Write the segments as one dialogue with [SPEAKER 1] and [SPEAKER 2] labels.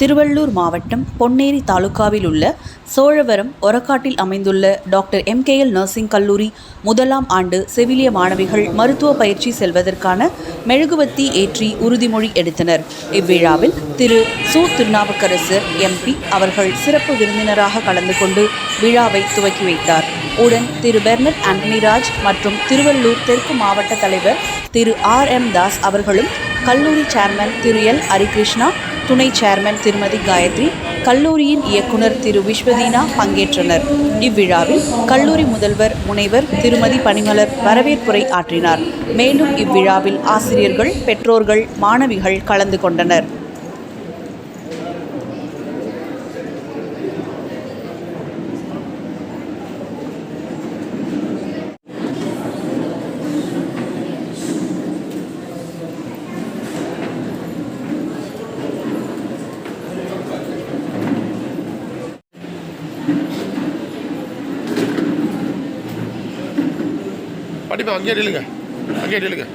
[SPEAKER 1] திருவள்ளூர் மாவட்டம் பொன்னேரி தாலுகாவில் உள்ள சோழவரம் ஒரக்காட்டில் அமைந்துள்ள டாக்டர் எம்கேஎல் நர்சிங் கல்லூரி முதலாம் ஆண்டு செவிலிய மாணவிகள் மருத்துவ பயிற்சி செல்வதற்கான மெழுகுவத்தி ஏற்றி உறுதிமொழி எடுத்தனர். இவ்விழாவில் திரு. சு. திருநாவுக்கரசு எம்பி அவர்கள் சிறப்பு விருந்தினராக கலந்து கொண்டு விழாவை துவக்கி வைத்தார். உடன் திரு. பெர்னட் ஆண்டனிராஜ் மற்றும் திருவள்ளூர் தெற்கு மாவட்ட தலைவர் திரு. ஆர். எம். தாஸ் அவர்களும் கல்லூரி சேர்மன் திரு எல். ஹரிகிருஷ்ணா துணை சேர்மன் திருமதி காயத்ரி கல்லூரியின் இயக்குனர் திரு விஸ்வதீனா பங்கேற்றனர். இவ்விழாவில் கல்லூரி முதல்வர் முனைவர் திருமதி பனிமலர் வரவேற்புரை ஆற்றினார். மேலும் இவ்விழாவில் ஆசிரியர்கள் பெற்றோர்கள் மாணவிகள் கலந்து கொண்டனர்.
[SPEAKER 2] படிப்பா அங்கேயே நில்லுங்க அங்கேயே நில்லுங்க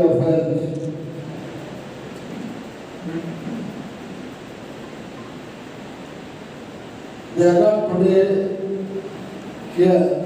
[SPEAKER 3] of
[SPEAKER 4] relevant they are not today here.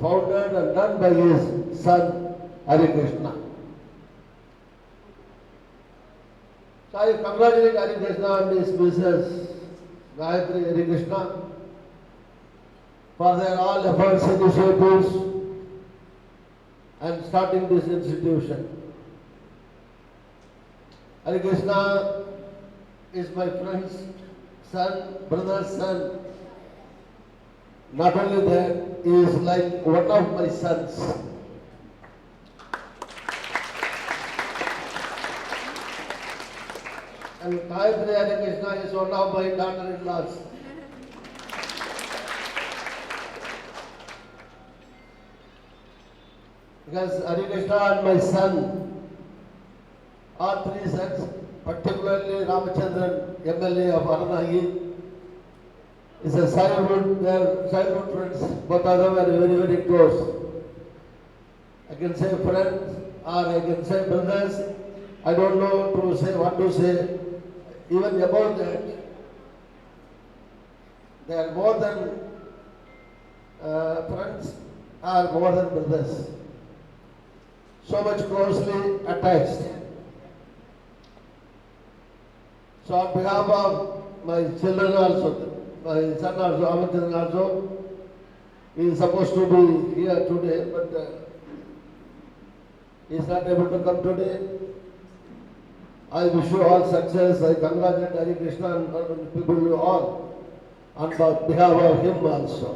[SPEAKER 4] Founded and done by his son Hari Krishna. So I congratulate Hari Krishna and his business, Gayatri Hari Krishna for their all efforts, initiatives, and starting this institution. Hare Krishna is my friend's son, brother's son. Not only that, he is like one of my sons. And Gayatri Hare Krishna is one of my daughter-in-laws. Because Hari Krishna and my son are three sons, particularly Ramachandran, MLA of Aranagi, is a childhood, they are childhood friends, both of them are very, very close. I can say friends or I can say brothers, I don't know to say what to say, even about that. They are more than uh, friends or more than brothers so much closely attached. So on behalf of my children also, my son also, Amitran also, he is supposed to be here today, but uh, he is not able to come today. I wish you all success. I congratulate Hari Krishna and all the people you all on behalf of him also.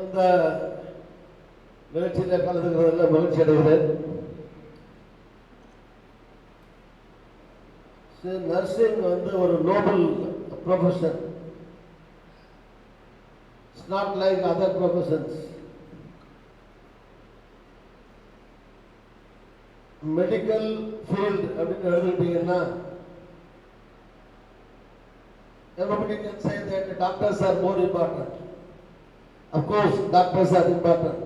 [SPEAKER 4] இந்த நிகழ்ச்சியில் கலந்துக்கிறதுல மகிழ்ச்சி அடைகிறேன் nursing வந்து ஒரு noble profession it's not like other professions medical field அப்படின்னு எழுதிட்டீங்கன்னா everybody can say that the doctors are more important. Of course, doctors are important.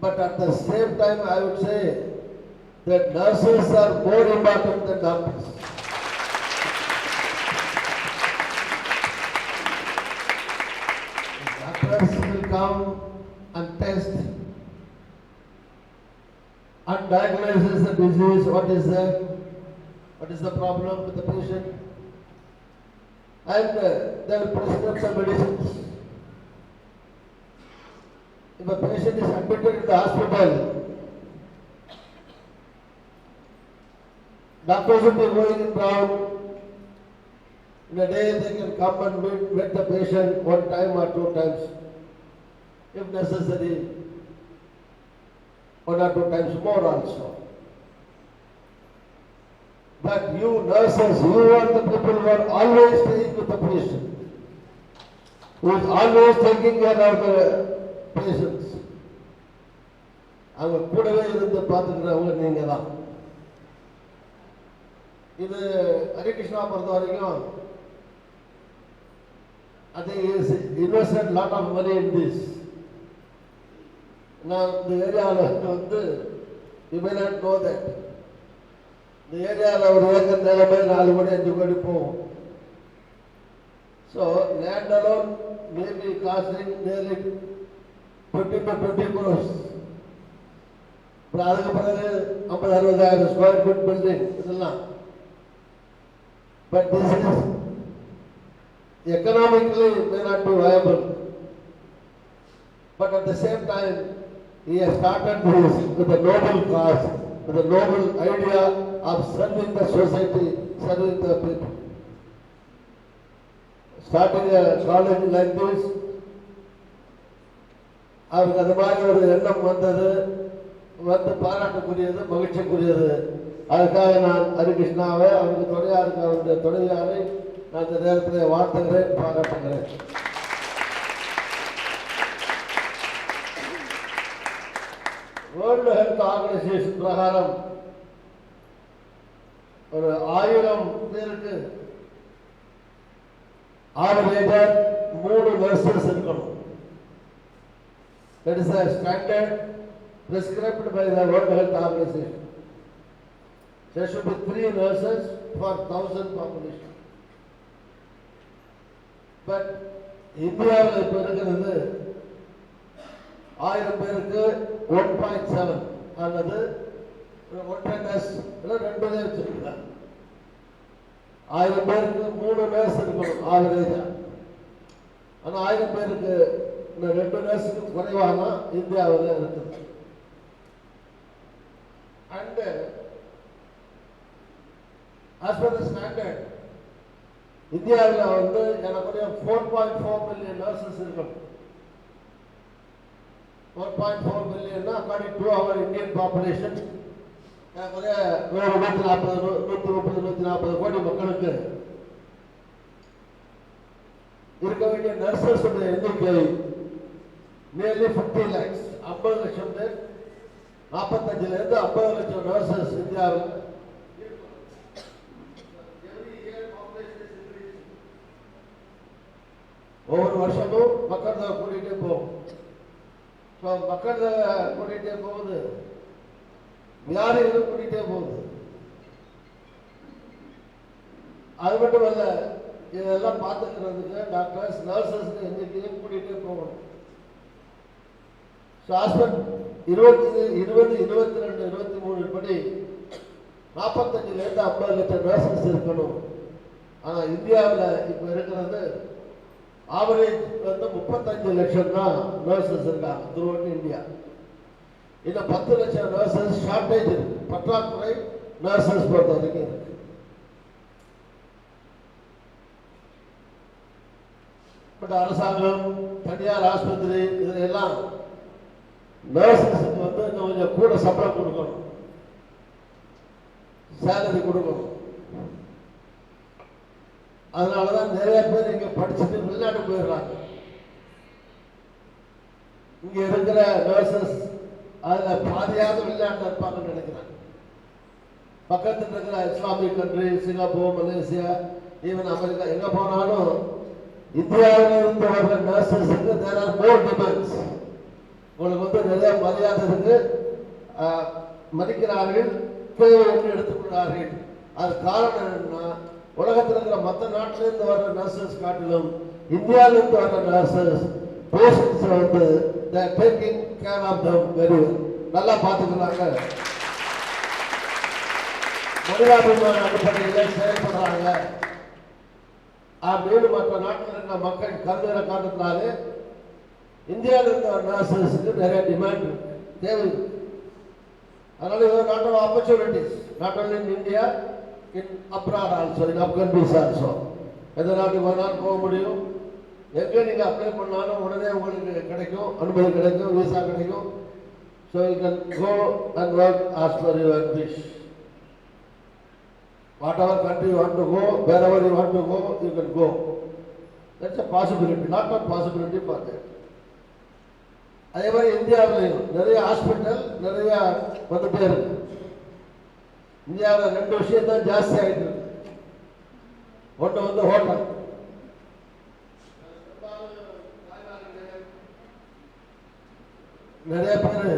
[SPEAKER 4] But at the same time, I would say that nurses are more important than doctors. Doctors will come and test and diagnose the disease, what is the, what is the problem with the patient. And uh, they will prescribe some medicines. If a patient is admitted in the hospital, doctors will be going in round. In a day, they can come and meet, meet the patient one time or two times, if necessary, one or two times more also. But you nurses, you are the people who are always staying with the patient, who is always taking care of the patients. அவங்க கூடவே இருந்து பார்த்துக்கிறவங்க நீங்க தான் இது ஹரிகிருஷ்ணா பொறுத்த வரைக்கும் I think he lot of lot in this நான் இந்த ஏரியாவில் வந்து you நோ தட் இந்த ஏரியாவில் ஒரு ஏக்கர் நிலமே நாலு கோடி அஞ்சு கோடி போகும். So land alone maybe costing nearly twenty to twenty crores அப்புறம் அதுக்கு பிறகு ஐம்பது அறுபதாயிரம் ஸ்கொயர் ஃபீட் பில்டிங் இதெல்லாம். But this is economically it may not be viable. But at the same time, he has started this with a noble cause, with a noble idea of serving the society, serving the people. Starting a college like this, அவருக்கு அது மாதிரி ஒரு எண்ணம் வந்தது வந்து பாராட்டுக்குரியது மகிழ்ச்சிக்குரியது அதுக்காக நான் ஹரிகிருஷ்ணாவை அவருக்கு துணையாக இருக்க அவருடைய துணையாரை நான் இந்த நேரத்தில் வாழ்த்துகிறேன் பாராட்டுகிறேன். வேர்ல்டு ஹெல்த் ஆர்கனைசேஷன் பிரகாரம் ஒரு ஆயிரம் பேருக்கு ஆவரேஜா மூணு நர்சஸ் இருக்கணும். That is a standard prescribed by the world health organisation There should be three nurses for thousand population. But இந்தியாவில் இப்போ இருக்கிறது ஆயிரம் பேருக்கு ஒன் பாயிண்ட் செவன் அல்லது ஒன்றரை நர்ஸ் இல்லை ரெண்டு பேர் வச்சிருக்காங்க. ஆயிரம் பேருக்கு மூணு நர்ஸ் இருக்கணும் ஆவரேஜா ஆனால் ஆயிரம் பேருக்கு இந்த ரெண்டு நர்ஸுக்கு குறைவாக தான் இந்தியாவில் இருக்குது. And as per the standard இந்தியாவில் வந்து எனக்குரிய four point four million nurses இருக்கணும். Four point four மில்லியன்னா according to our Indian population எனக்குரிய நூறு நூற்றி நாற்பது நூற்றி முப்பது நூற்றி நாற்பது கோடி மக்களுக்கு இருக்க வேண்டிய நர்சஸ் எண்ணிக்கை நியர்லி ஃபிஃப்டி லேக்ஸ் ஐம்பது லட்சம் பேர். நாற்பத்தஞ்சிலேருந்து ஐம்பது லட்சம் நர்சஸ் இந்தியாவில் ஒவ்வொரு வருஷமும் மக்கள் தொகை கூட்டிகிட்டே போகும். ஸோ மக்கள் கூட்டிகிட்டே போகுது. வியாதிகளும் கூட்டிகிட்டே போகுது. அது மட்டும் அல்ல இதெல்லாம் பார்த்துக்கிறதுக்கு டாக்டர்ஸ் நர்சஸ் எண்ணிக்கையும் கூட்டிகிட்டே போகணும். ஸோ ஹாஸ்பிட்டல் இருபத்தி இருபது இருபத்தி ரெண்டு இருபத்தி மூணு படி நாற்பத்தஞ்சுலேருந்து ஐம்பது லட்சம் நர்சஸ் இருக்கணும். ஆனால் இந்தியாவில் இப்போ இருக்கிறது ஆவரேஜ் வந்து முப்பத்தஞ்சு லட்சம் தான் நர்சஸ் இருக்காங்க த்ரூ இந்தியா இந்த பத்து லட்சம் நர்சஸ் ஷார்டேஜ் இருக்கு. பற்றாக்குறை நர்சஸ் பொறுத்த வரைக்கும் இருக்கு. பட் அரசாங்கம் தனியார் ஆஸ்பத்திரி இதுல எல்லாம் நர்சஸுக்கு வந்து கொஞ்சம் கூட சம்பளம் கொடுக்கணும். சேலரி கொடுக்கணும். அதனால தான் நிறைய பேர் இங்கே படிச்சுட்டு வெளிநாட்டு போயிடுறாங்க. இங்க இருக்கிற நர்சஸ் அதில் பாதியாவது வெளிநாட்டில் இருப்பாங்கன்னு நினைக்கிறாங்க. பக்கத்தில் இருக்கிற Islamic country Singapore Malaysia even America எங்கே போனாலும் இந்தியாவில் இருந்து வர்ற நர்சஸுக்கு தேர் ஆர் மோர் டிமாண்ட்ஸ் உங்களுக்கு வந்து நிறைய மரியாதை இருக்கு. மதிக்கிறார்கள் தேவை எடுத்துக்கொள்கிறார்கள். அது காரணம் என்னன்னா உலகத்தில் இருக்கிற மற்ற நாட்டிலிருந்து வர்ற நர்சஸ் காட்டிலும் இந்தியாவிலிருந்து வர்ற நர்சஸ் பேஷண்ட்ஸ் வந்து taking care of them very நல்லா பார்த்துக்கிறாங்க மனிதாபிமான அடிப்படையில் செயல்படுறாங்க. அப்படின்னு மற்ற நாட்டில் இருக்கிற மக்கள் கருதுகிற காரணத்தினாலே இந்தியாவில் இருக்கிற நர்சஸுக்கு நிறைய டிமாண்ட் தேவை. அதனால இது lot of opportunities not only in India in abroad also in அப்கன்ட்ரிஸ் also எந்த நாட்டுக்கு வேணாலும் போக முடியும். எங்கே நீங்கள் அப்ளை பண்ணாலும் உடனே உங்களுக்கு கிடைக்கும் அனுமதி கிடைக்கும் விசா கிடைக்கும். So you can go and work as per your wish whatever country you want to go, wherever you want to go, you can go. That's a possibility, not a possibility for that. அதே மாதிரி இந்தியாவிலையும் நிறைய hospital நிறைய வந்துட்டே இருக்கு. இந்தியாவில் ரெண்டு விஷயம் தான் ஜாஸ்தி ஆகிட்டு இருக்கு. ஒன்று வந்து ஹோட்டல். நிறைய பேர்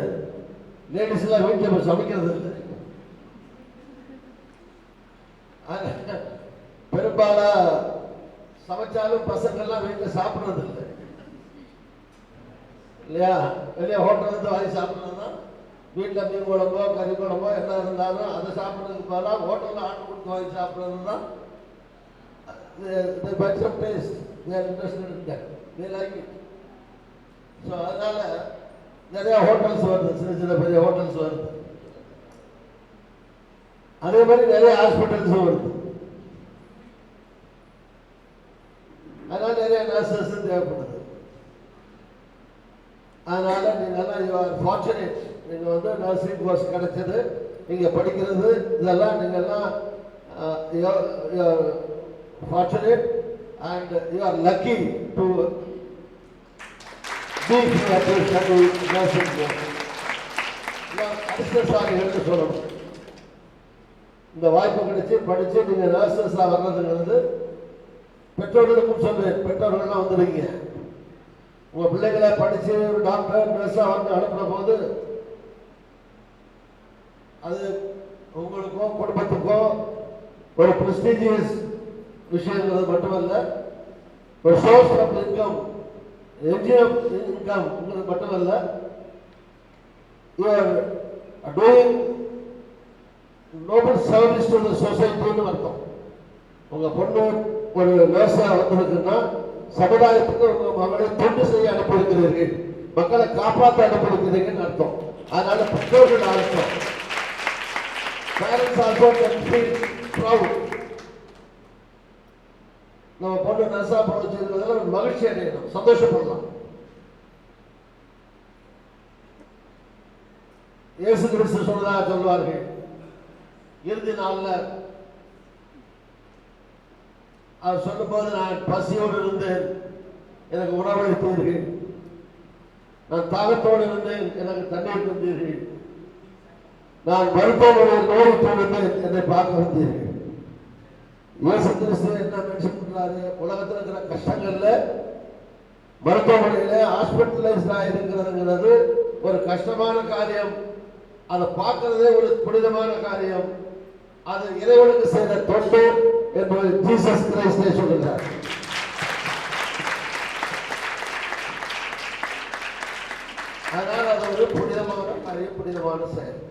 [SPEAKER 4] லேடிஸ் எல்லாம் வீட்டில் போய் சமைக்கிறது இல்லை. ஆனா, பெரும்பாலா சமைச்சாலும் பசங்கள்லாம் வீட்டில் சாப்பிட்றது இல்லை. இல்லையா? வெளியே ஹோட்டல் இருந்து வாங்கி சாப்பிட்றது தான் வீட்டில் மீன் குழம்போ கறி குழம்போ என்ன இருந்தாலும் அதை சாப்பிட்றதுக்கு பதிலாக ஹோட்டலில் ஆர்டர் கொடுத்து வாங்கி சாப்பிட்றது தான் budget taste their interest they like it so அதனால் நிறையா ஹோட்டல்ஸ் வருது சின்ன சின்ன பெரிய ஹோட்டல்ஸ் வருது. அதே மாதிரி நிறைய ஹாஸ்பிட்டல்ஸும் வருது. அதனால் நிறைய நர்சஸ் தேவைப்படுது. அதனால் நீங்கள்லாம் யூ ஆர் ஃபார்ச்சுனேட் நீங்கள் வந்து நர்சிங் கோர்ஸ் கிடைச்சது நீங்கள் படிக்கிறது இதெல்லாம் நீங்கள்லாம் fortunate and you are lucky to be course அதிர்ஷ்டசாலிகள்னு சொல்லணும். இந்த வாய்ப்பு கிடைச்சி படிச்சு நீங்க நர்சஸா வர்றதுங்கிறது பெற்றோர்களுக்கும் சொல்றேன். பெற்றோர்கள்லாம் வந்துருக்கீங்க உங்க பிள்ளைகளை படிச்சு டாக்டர் நர்ஸா வந்து அனுப்புற போது அது உங்களுக்கோ குடும்பத்துக்கோ ஒரு ப்ரெஸ்டீஜியஸ் விஷயங்கிறது மட்டுமல்ல ஒரு source of income engine of income மட்டுமல்ல you're doing noble service to சொசைட்டின்னு அர்த்தம். உங்கள் பொண்ணு ஒரு விவசாயம் வந்திருக்குன்னா சமுதாயத்துக்கு உங்கள் மகளை தொண்டு செய்ய அனுப்பியிருக்கிறீர்கள். மக்களை காப்பாற்ற அனுப்பியிருக்கிறீங்கன்னு அர்த்தம். அதனால பெற்றோர்கள் அர்த்தம் பேரண்ட்ஸ் ஆல்சோ நம்ம பொண்ணு நர்ஸா போட வச்சிருக்கிறதுல ஒரு மகிழ்ச்சி அடையணும் சந்தோஷப்படலாம் இயேசு கிறிஸ்து சொன்னதாக சொல்வார்கள் இறுதி நாளில் அவர் சொல்லும்போது நான் பசியோடு இருந்தேன் எனக்கு உணவளித்தீர்கள் நான் தாகத்தோடு இருந்தேன் எனக்கு தண்ணீர் தந்தீர்கள் நான் மருத்துவமனையில் நோய் இருந்தேன் என்னை பார்க்க வந்தீர்கள். இயேசு கிறிஸ்து என்ன மென்ஷன் பண்றாரு? உலகத்தில் இருக்கிற கஷ்டங்கள்ல மருத்துவமனையில ஹாஸ்பிட்டலைஸ்டா இருக்கிறதுங்கிறது ஒரு கஷ்டமான காரியம். அதை பார்க்கறதே ஒரு புனிதமான காரியம். அது இறைவனுக்கு செய்த தொண்டு என்பது ஜீசஸ் கிரைஸ்டே சொல்லுகிறார். அதனால் அது ஒரு புனிதமான காரியம் புனிதமான செயல்.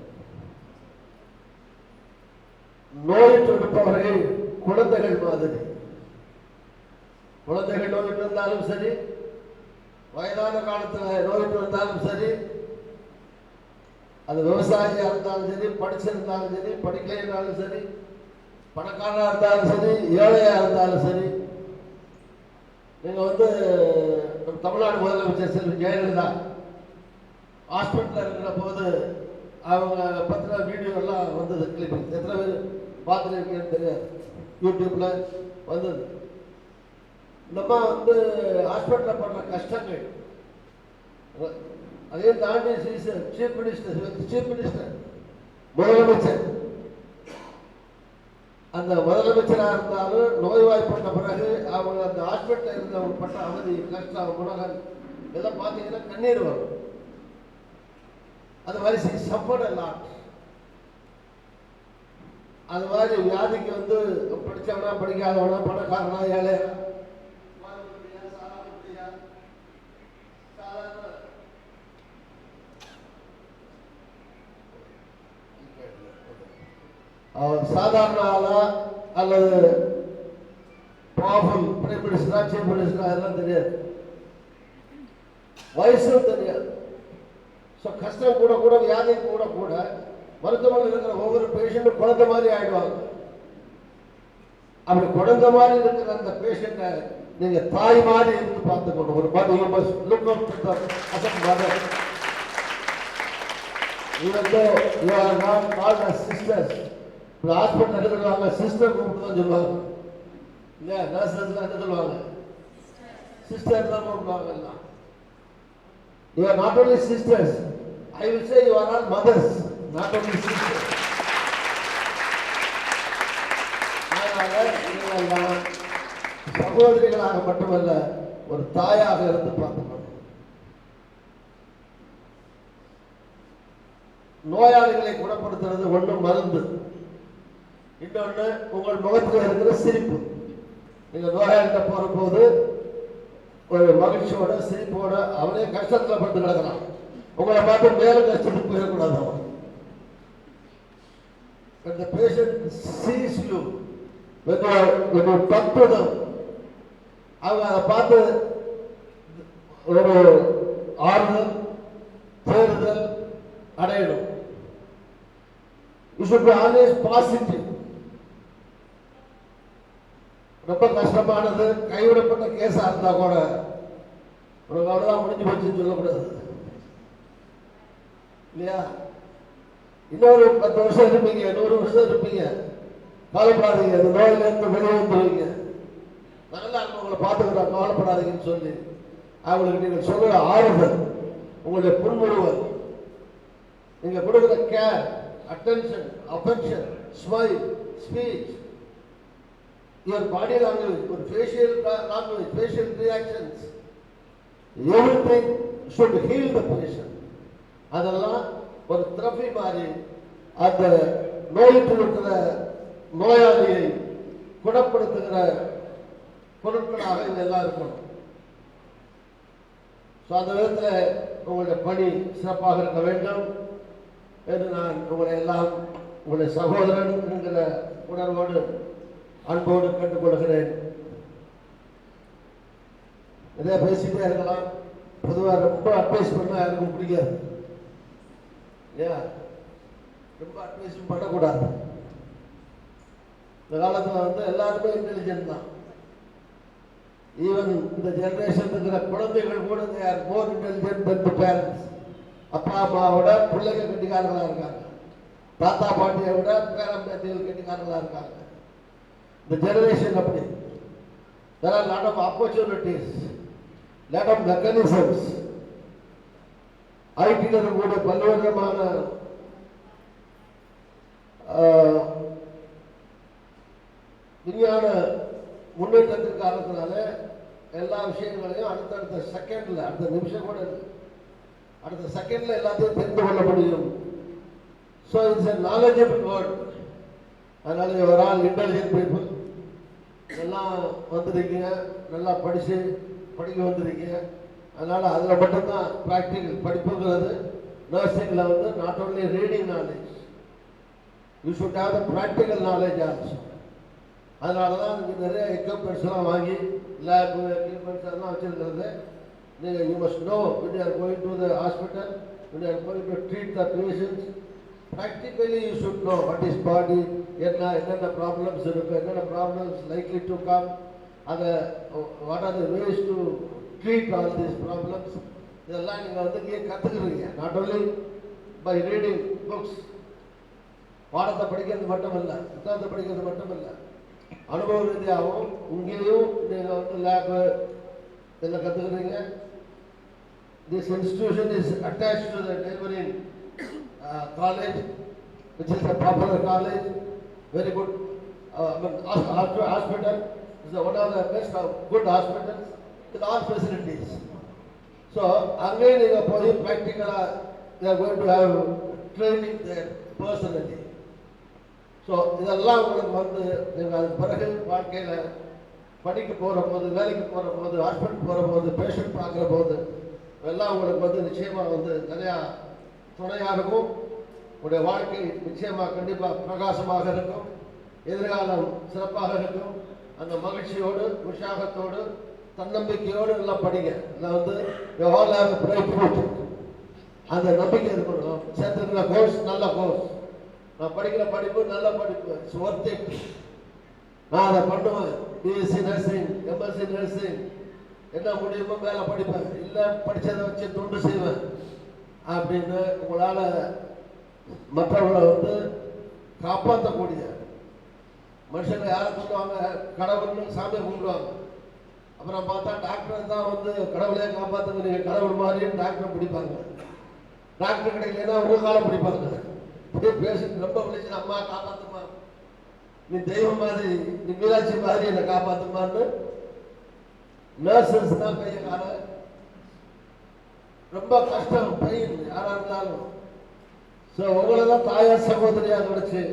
[SPEAKER 4] நோயிட்டு இருப்பவர்கள் குழந்தைகள் மாதிரி. குழந்தைகள் நோயிட்டு இருந்தாலும் சரி வயதான காலத்தில் நோயிட்டு இருந்தாலும் சரி அது விவசாயியாக இருந்தாலும் சரி படிச்சிருந்தாலும் சரி படிக்கலைனாலும் சரி பணக்காரனாக இருந்தாலும் சரி ஏழையாக இருந்தாலும் சரி நீங்கள் வந்து நம்ம தமிழ்நாடு முதலமைச்சர் செல்வி ஜெயலலிதா ஹாஸ்பிட்டலில் இருக்கிற போது அவங்க பத்தின வீடியோ எல்லாம் வந்தது கிளிப்பிங் எத்தனை பேர்? பார்த்துருக்கீங்கன்னு தெரியாது. யூடியூப்ல வந்தது. நம்ம வந்து ஹாஸ்பிட்டலில் படுற கஷ்டங்கள்? அதே தாண்டி சீஃப் மினிஸ்டர் சீஃப் மினிஸ்டர் முதலமைச்சர். அந்த முதலமைச்சராக இருந்தாலும் நோய்வாய்ப்பட்ட பிறகு அவங்க அந்த ஹாஸ்பிட்டலில் இருந்தவங்க பட்ட அவதி கஷ்டம் உலகம் இதெல்லாம் பார்த்தீங்கன்னா கண்ணீர் வரும். அது மாதிரி சஃபர்ட் அது மாதிரி வியாதிக்கு வந்து படித்தவனா படிக்காதவனா பணக்காரனா ஏழை. சாதாரண ஆளா அல்லது பாவம் பிரைம் மினிஸ்டரா சீஃப் மினிஸ்டரா அதெல்லாம் தெரியாது. வயசும் தெரியாது. ஸோ கஷ்டம் கூட கூட வியாதி கூட கூட மருத்துவமனையில் இருக்கிற ஒவ்வொரு பேஷண்ட்டும் குழந்தை மாதிரி ஆயிடுவாங்க. அப்படி குழந்தை மாதிரி இருக்கிற அந்த பேஷண்ட்டை நீங்க தாய் மாதிரி இருந்து பார்த்துக்கணும். ஒரு mother you must look up to the mother even though you are not called as sisters hospital sister கூப்பிட்டு தான் சொல்லுவாங்க. இல்லையா? நர்சஸ்லாம் என்ன சொல்லுவாங்க? சிஸ்டர் தான் கூப்பிடுவாங்க எல்லாம். You are not only sisters, I will say you are all not only அதனால சகோதரிகளாக மட்டுமல்ல ஒரு தாயாக இருந்து பார்த்து நோயாளிகளை குணப்படுத்துறது ஒன்று மருந்து. இன்னொன்று உங்கள் முகத்தில் இருக்கிற சிரிப்பு. நீங்கள் நோயாளிகிட்ட போகிற போது ஒரு மகிழ்ச்சியோட சிரிப்போட அவனே கஷ்டத்தில் பட்டு நடக்கலாம் உங்களை பார்த்து மேலும் கஷ்டத்துக்கு போயிடக்கூடாது அவன். When the patient sees you, when you, are- when you talk to them, அவங்க அதை பார்த்து ஒரு ஆறுதல் தேறுதல் அடையணும். You should be always positive ரொம்ப கஷ்டமானது கைவிடப்பட்ட கேஸாக இருந்தால் கூட உனக்கு அவ்வளோதான் முடிஞ்சு போச்சுன்னு சொல்லக்கூடாது. இல்லையா? இன்னொரு பத்து வருஷம் இருப்பீங்க நூறு வருஷம் இருப்பீங்க. கவலைப்படாதீங்க அந்த நோயில இருந்து வெளியே வந்துருவீங்க. நல்லா உங்களை பார்த்துக்கிறோம் கவலைப்படாதீங்கன்னு சொல்லி. அவங்களுக்கு நீங்கள் சொல்லுற ஆறுதல் உங்களுடைய புன்முறுவல். நீங்க கொடுக்குற care attention affection smile speech your body language ஒரு facial language facial reactions every thing should heal the patient அதெல்லாம் ஒரு திரப்பி மாறி அந்த நோயிட்டு இருக்கிற நோயாளியை குணப்படுத்துகிற பொருட்களாக இதெல்லாம் இருக்கணும். ஸோ அந்த விதத்தில் உங்களுடைய பணி சிறப்பாக இருக்க வேண்டும் என்று நான் உங்களை எல்லாம் உங்களுடைய சகோதரன் என்கிற உணர்வோடு அன்போடு கண்டுகொள்கிறேன் நிறைய பேசிட்டே இருக்கலாம். பொதுவாக ரொம்ப அட்வைஸ் பண்ணால் யாருக்கும் பிடிக்காது. இல்லையா ரொம்ப அட்மிஷன் பண்ணக்கூடாது. இந்த காலத்தில் வந்து எல்லாருமே இன்டெலிஜென்ட் தான். ஈவன் இந்த ஜென்ரேஷன் இருக்கிற குழந்தைகள் கூட they're more intelligent intelligent than the அப்பா அம்மாவோட பிள்ளைகள் கெட்டிக்காரங்களா இருக்காங்க. தாத்தா பாட்டியை விட பேரம் பேத்திகள் கெட்டிக்காரங்களா இருக்காங்க. இந்த ஜெனரேஷன் அப்படி. There are lot of opportunities lot of mechanisms. ஐடியில் கூட பல்வேறு விதமான விஞ்ஞான முன்னேற்றத்தின் காரணத்தினால எல்லா விஷயங்களையும் அடுத்தடுத்த செகண்ட்ல அடுத்த நிமிஷம் கூட அடுத்த செகண்ட்ல எல்லாத்தையும் தெரிந்து கொள்ள முடியும். So it's a knowledgeable world அதனால ஒரு ஆள் இன்டெலிஜென்ட் பீப்புள் எல்லாம் வந்திருக்கீங்க நல்லா படிச்சு படிக்க வந்திருக்கீங்க. அதனால் அதில் மட்டும்தான் ப்ராக்டிக்கல் படிப்புங்கிறது. நர்சிங்கில் வந்து not only reading knowledge you should have the practical knowledge also அதனால தான் நீங்கள் நிறைய எக்யூப்மெண்ட்ஸ்லாம் வாங்கி லேபு எக்யூப்மெண்ட்ஸ் அதெல்லாம் வச்சுருக்கிறது. நீங்கள் you must know when are going to the hospital hospital are you are treat to treat the know practically is body என்ன என்னென்ன ப்ராப்ளம்ஸ் இருக்கும் என்னென்ன ப்ராப்ளம்ஸ் லைக்லி டு கம் அதை what are the ways to treat all these problems இதெல்லாம் நீங்கள் வந்து இங்கே கற்றுக்குறீங்க not only by reading books பாடத்தை படிக்கிறது மட்டுமல்ல புத்தகத்தை படிக்கிறது மட்டுமல்ல. அனுபவ ரீதியாகவும் இங்கேயும் நீங்கள் வந்து லேபு இதில் கற்றுக்குறீங்க this institution is attached to the college uh, college, which is a popular college, very good, uh, of mean, hos- hos- good hospitals with all facilities. So, அங்கே நீங்க போய் practical, they are going to have training there personally. So இதெல்லாம் உங்களுக்கு வந்து நீங்கள் அது பிறகு வாழ்க்கையில் படிக்க போகிற போது வேலைக்கு போகிற போது ஹாஸ்பிட்டல் போகிற போது பேஷண்ட் பார்க்குற போது இதெல்லாம் உங்களுக்கு வந்து நிச்சயமாக வந்து நிறையா துணையாக இருக்கும் உங்களுடைய வாழ்க்கை நிச்சயமாக கண்டிப்பாக பிரகாசமாக இருக்கும் எதிர்காலம் சிறப்பாக இருக்கும் அந்த மகிழ்ச்சியோடு உற்சாகத்தோடு தன்னம்பிக்கையோடு நல்லா படிங்க. நான் வந்து you அந்த நம்பிக்கை இருக்கணும் சேர்த்துருக்கிற கோர்ஸ் நல்ல கோர்ஸ் நான் படிக்கிற படிப்பு நல்ல படிப்பு. இட்ஸ் ஒர்த் இட் நான் அதை பண்ணுவேன். பிஎஸ்சி நர்சிங் எம்எஸ்சி நர்சிங் என்ன முடியுமோ மேலே படிப்பேன். இல்லை படித்ததை வச்சு தொண்டு செய்வேன். அப்படின்னு உங்களால் மற்றவங்களை வந்து காப்பாற்றக்கூடிய மனுஷங்க யாரை சொல்லுவாங்க கடவுள்னு சாமியை கும்பிடுவாங்க. அப்புறம் பார்த்தா டாக்டர் தான் வந்து கடவுளே காப்பாற்றுங்க நீங்கள் கடவுள் மாதிரியும் டாக்டரை பிடிப்பாங்க. டாக்டர் கிடைக்கலன்னா உங்க காலம் பிடிப்பாங்க. அப்படியே பேசிட்டு ரொம்ப விழிச்சு அம்மா காப்பாற்றுமா நீ தெய்வம் மாதிரி நீ மீனாட்சி மாதிரி என்னை காப்பாற்றுமான்னு நர்சஸ் தான் கையை கால ரொம்ப கஷ்டம் பெயின் யாரா இருந்தாலும். ஸோ உங்களை தான் தாயார் சகோதரியாக நினைச்சு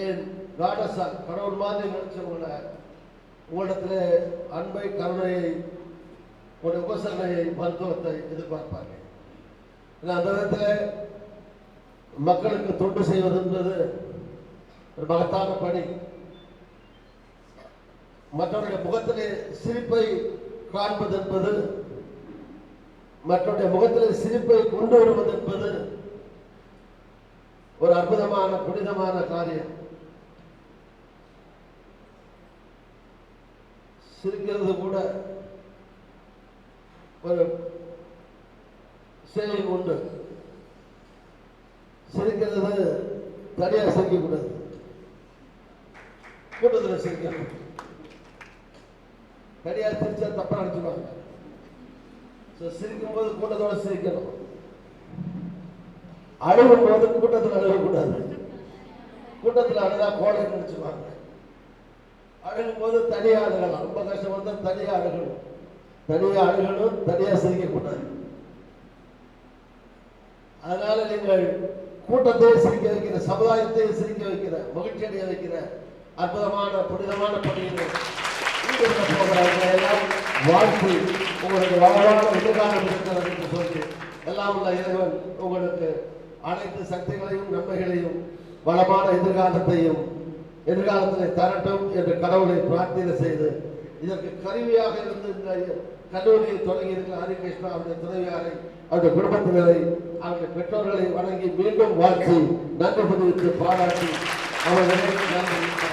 [SPEAKER 4] ஏன் காடஸா கடவுள் மாதிரி நினைச்சவங்களை உங்களிடத்தில் அன்பை கருணையை உங்களுடைய உபசரணையை மருத்துவத்தை எதிர்பார்ப்பாங்க அந்த விதத்தில் மக்களுக்கு தொண்டு செய்வது என்பது ஒரு மகத்தான பணி. மற்றவருடைய முகத்திலே சிரிப்பை காண்பது என்பது மற்றவருடைய முகத்திலே சிரிப்பை கொண்டு வருவது என்பது ஒரு அற்புதமான புனிதமான காரியம். சிரிக்கிறது கூட ஒரு செயல் உண்டு. சிரிக்கிறது தனியாக சிரிக்கக்கூடாது. கூட்டத்தில் சிரிக்கணும். தனியாக சிரிச்சா தப்பா நினைச்சுப்பாங்க. ஸோ சிரிக்கும் போது கூட்டத்தோட சிரிக்கணும். அழுகும் போது கூட்டத்தில் அழுகக்கூடாது. கூட்டத்தில் அழுதா கோடை நினைச்சுப்பாங்க. அழுகும் போது தனியாக அழுகலாம் ரொம்ப கஷ்டம் வந்தா தனியாக அழுகணும் தனியாக அழுகணும் தனியாக சிரிக்கக்கூடாது. அதனால நீங்கள் கூட்டத்தையும் சிரிக்க வைக்கிற சமுதாயத்தை சிரிக்க வைக்கிற மகிழ்ச்சி அடைய வைக்கிற அற்புதமான புனிதமான பணியில் எல்லாம் வாழ்த்து. உங்களுக்கு வளமான எதிர்காலம் இருக்கிறது என்று சொல்லி எல்லாம் உள்ள இறைவன் உங்களுக்கு அனைத்து சக்திகளையும் நன்மைகளையும் வளமான எதிர்காலத்தையும் எதிர்காலத்தில் தரட்டும் என்று கடவுளை பிரார்த்தனை செய்து இதற்கு கருவியாக இருந்து இந்த கல்லூரியை தொடங்கி இருக்கிற ஹரிகிருஷ்ணா அவருடைய துணைவியாரை அவருடைய குடும்பத்தினரை அவருடைய பெற்றோர்களை வணங்கி மீண்டும் வாழ்த்தி நன்றி தெரிவித்து பாராட்டி அவர்களை நன்றி.